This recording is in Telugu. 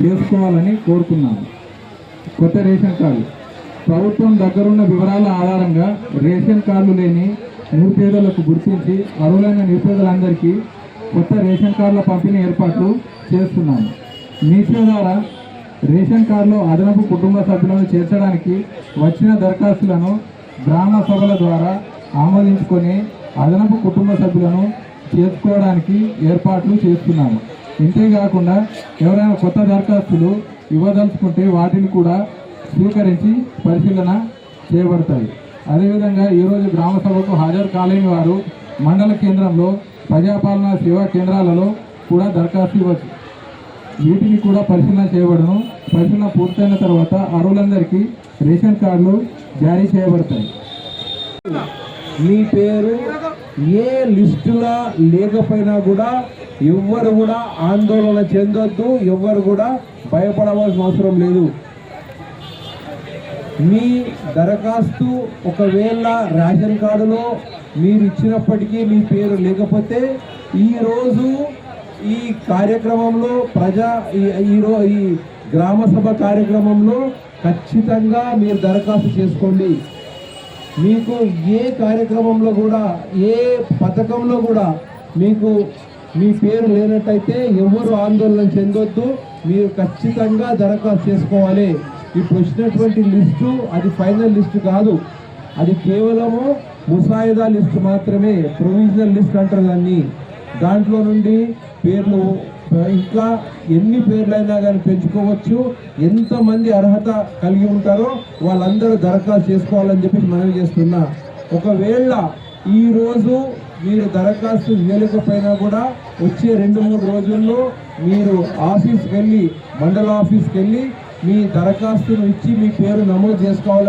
చేసుకోవాలని కోరుతున్నాను కొత్త రేషన్ కార్డు. ప్రభుత్వం దగ్గరున్న వివరాల ఆధారంగా రేషన్ కార్డులు లేని నిరుపేదలకు గుర్తించి అర్హులైన నిరుపేదలందరికీ కొత్త రేషన్ కార్డుల పంపిణీ ఏర్పాట్లు చేస్తున్నాను. మీషో ద్వారా రేషన్ కార్డులో అదనపు కుటుంబ సభ్యులను చేర్చడానికి వచ్చిన దరఖాస్తులను గ్రామ సభల ద్వారా ఆమోదించుకొని అదనపు కుటుంబ సభ్యులను చేసుకోవడానికి ఏర్పాట్లు చేస్తున్నాము. ఇంతేకాకుండా ఎవరైనా కొత్త దరఖాస్తులు ఇవ్వదలుచుకుంటే వాటిని కూడా స్వీకరించి పరిశీలన చేయబడతాయి. అదేవిధంగా ఈరోజు గ్రామ సభకు హాజరు కాలేని వారు మండల కేంద్రంలో ప్రజాపాలన సేవా కేంద్రాలలో కూడా దరఖాస్తు ఇవ్వచ్చు. వీటిని కూడా పరిశీలన చేయబడను. పరిశీలన పూర్తయిన తర్వాత అర్హులందరికీ రేషన్ కార్డులు జారీ చేయబడతాయి. మీ పేరు? ఏ లిస్టులా లేకపోయినా కూడా ఎవ్వరు కూడా ఆందోళన చెందొద్దు ఎవ్వరు కూడా భయపడవలసిన అవసరం లేదు. మీ దరఖాస్తు ఒకవేళ రేషన్ కార్డులో మీరు ఇచ్చినప్పటికీ మీ పేరు లేకపోతే ఈరోజు ఈ కార్యక్రమంలో ప్రజా ఈ- ఈరో ఈ గ్రామ సభ కార్యక్రమంలో ఖచ్చితంగా మీరు దరఖాస్తు చేసుకోండి. మీకు ఏ కార్యక్రమంలో కూడా ఏ పథకంలో కూడా మీకు మీ పేరు లేనట్టయితే ఎవరు ఆందోళన చెందొద్దు. మీరు ఖచ్చితంగా దరఖాస్తు చేసుకోవాలి. ఇప్పుడు వచ్చినటువంటి లిస్టు అది ఫైనల్ లిస్టు కాదు. అది కేవలము ముసాయిదా లిస్టు మాత్రమే ప్రొవిజనల్ లిస్ట్ అంటారు దాన్ని. దాంట్లో నుండి పేర్లు ఇంకా ఎన్ని పేర్లైనా కానీ పెంచుకోవచ్చు. ఎంతమంది అర్హత కలిగి ఉంటారో వాళ్ళందరూ దరఖాస్తు చేసుకోవాలని చెప్పి మనవి చేస్తున్నా. ఒకవేళ ఈరోజు మీరు దరఖాస్తు ఇవ్వలేకపోయినా కూడా వచ్చే రెండు మూడు రోజుల్లో మీరు ఆఫీస్కి వెళ్ళి మండల ఆఫీస్కి వెళ్ళి మీ దరఖాస్తును ఇచ్చి మీ పేరు నమోదు చేసుకోవాలి